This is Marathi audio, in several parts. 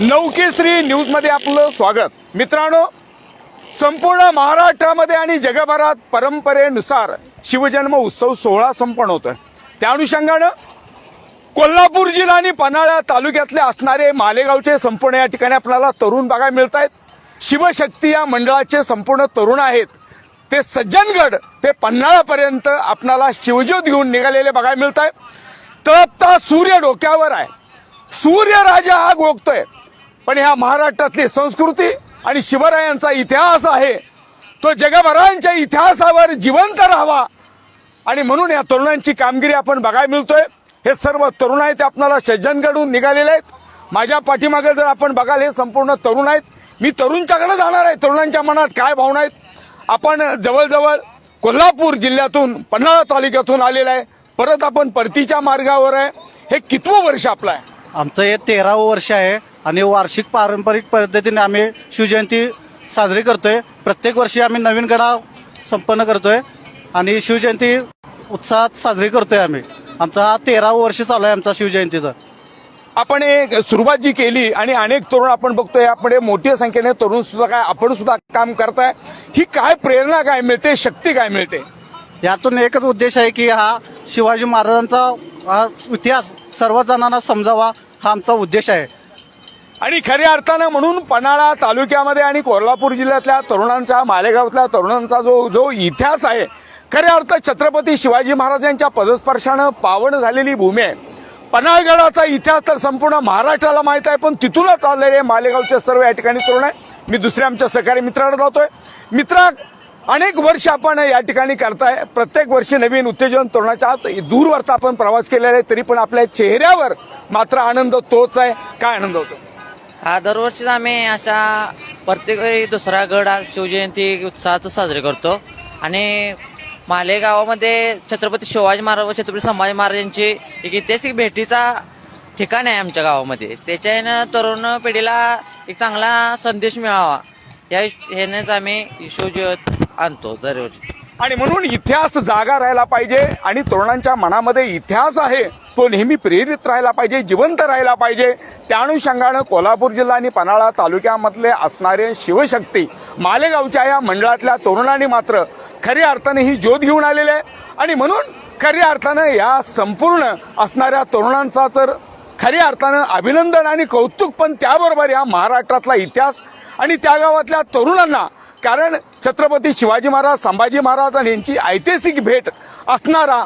नौकेश्री न्यूजमध्ये आपलं स्वागत. मित्रांनो संपूर्ण महाराष्ट्रामध्ये आणि जगभरात परंपरेनुसार शिवजन्म उत्सव सोहळा संपन्न होतोय. त्या अनुषंगानं कोल्हापूर जिल्हा आणि पन्हाळा तालुक्यातले असणारे मालेगावचे संपूर्ण या ठिकाणी आपल्याला तरुण बघायला मिळत आहेत शिवशक्ती या मंडळाचे संपूर्ण तरुण आहेत. ते सज्जनगड ते पन्हाळापर्यंत आपणाला शिवज्योत घेऊन निघालेले बघायला मिळत आहे तळपता सूर्य डोक्यावर आहे. सूर्यराजा हा गोगतोय. पण ह्या महाराष्ट्रातली संस्कृती आणि शिवरायांचा इतिहास आहे. तो जगभरांच्या इतिहासावर जिवंत राहावा. आणि म्हणून या तरुणांची कामगिरी आपण बघायला मिळतोय. हे सर्व तरुण आहेत ते आपल्याला सज्जनकडून निघालेले आहेत. माझ्या पाठीमागे जर आपण बघाल हे संपूर्ण तरुण आहेत. मी तरुणच्याकडे जाणार आहे. तरुणांच्या मनात काय भावना आहेत? आपण जवळजवळ कोल्हापूर जिल्ह्यातून पन्हाळा तालुक्यातून आलेला आहे. परत आपण परतीच्या मार्गावर आहे. हे कितवं वर्ष आपलं आहे? आमचं हे तेरावं वर्ष आहे. आणि वार्षिक पारंपरिक पद्धतीने आम्ही शिवजयंती साजरी करतोय. प्रत्येक वर्षी आम्ही नवीन गडा संपन्न करतोय आणि शिवजयंती उत्साहात साजरी करतोय आम्ही. आमचा हा तेरावं वर्ष चालू आहे आमचा शिवजयंतीचा. आपण एक सुरुवात जी केली आणि अनेक तरुण आपण बघतोय यापुढे मोठ्या संख्येने तरुण सुद्धा काय आपण सुद्धा काम करताय. ही काय प्रेरणा काय मिळते शक्ती काय मिळते? यातून एकच उद्देश आहे की हा शिवाजी महाराजांचा हा इतिहास सर्व जणांना समजावा हा आमचा उद्देश आहे. आणि खऱ्या अर्थानं म्हणून पन्हाळा तालुक्यामध्ये आणि कोल्हापूर जिल्ह्यातल्या तरुणांचा मालेगावातल्या तरुणांचा जो जो इतिहास आहे खऱ्या अर्थात छत्रपती शिवाजी महाराजांच्या पदस्पर्शानं पावन झालेली भूमी आहे. पन्हाळगडाचा इतिहास तर संपूर्ण महाराष्ट्राला माहीत आहे पण तिथूनच आलेले मालेगावचे सर्व या ठिकाणी तरुण आहे मी दुसऱ्या आमच्या सहकारी मित्राकडे जातोय. मित्रा अनेक वर्ष आपण या ठिकाणी करताय. प्रत्येक वर्षी नवीन उत्तेजन तरुणाच्या आत दूरवरचा आपण प्रवास केलेला आहे तरी पण आपल्या चेहऱ्यावर मात्र आनंद तोच आहे. काय आनंद होतो? हा दरवर्षीच आम्ही अशा प्रत्येक वेळी दुसरा गड हा शिवजयंती उत्साहात साजरी करतो. आणि माले गावामध्ये छत्रपती शिवाजी महाराज व छत्रपती संभाजी महाराजांची एक ऐतिहासिक भेटीचा ठिकाण आहे आमच्या गावामध्ये. त्याच्यानं तरुण पिढीला एक चांगला संदेश मिळावा. या ह्यानेच आम्ही शिवजयंत आणतो दरवर्षी. आणि म्हणून इतिहास जागा राहायला पाहिजे आणि तरुणांच्या मनामध्ये इतिहास आहे तो नेहमी प्रेरित राहायला पाहिजे जिवंत राहायला पाहिजे. त्या अनुषंगानं कोल्हापूर जिल्हा आणि पन्हाळा तालुक्यामधले असणारे शिवशक्ती मालेगावच्या या मंडळातल्या तरुणांनी मात्र खऱ्या अर्थाने ही ज्योत घेऊन आलेले आहे. आणि म्हणून खऱ्या अर्थानं या संपूर्ण असणाऱ्या तरुणांचा तर खऱ्या अर्थानं अभिनंदन आणि कौतुक पण त्याबरोबर या महाराष्ट्रातला इतिहास आणि त्या गावातल्या तरुणांना कारण छत्रपती शिवाजी महाराज संभाजी महाराज आणि यांची ऐतिहासिक भेट असणारा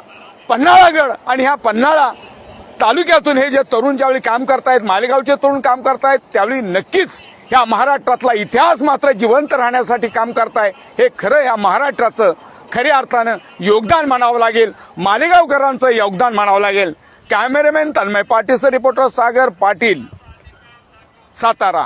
पन्हाळागड आणि ह्या पन्हाळा तालुक्यातून हे जे तरुण ज्यावेळी काम करतायत मालेगावचे तरुण काम करतायत त्यावेळी नक्कीच ह्या महाराष्ट्रातला इतिहास मात्र जिवंत राहण्यासाठी काम करताय. हे खरं या महाराष्ट्राचं खऱ्या अर्थानं योगदान म्हणावं लागेल. मालेगावकरांचं योगदान म्हणावं लागेल. कॅमेरामॅन तन्मय पाटीलचं रिपोर्टर सागर पाटील. सातारा.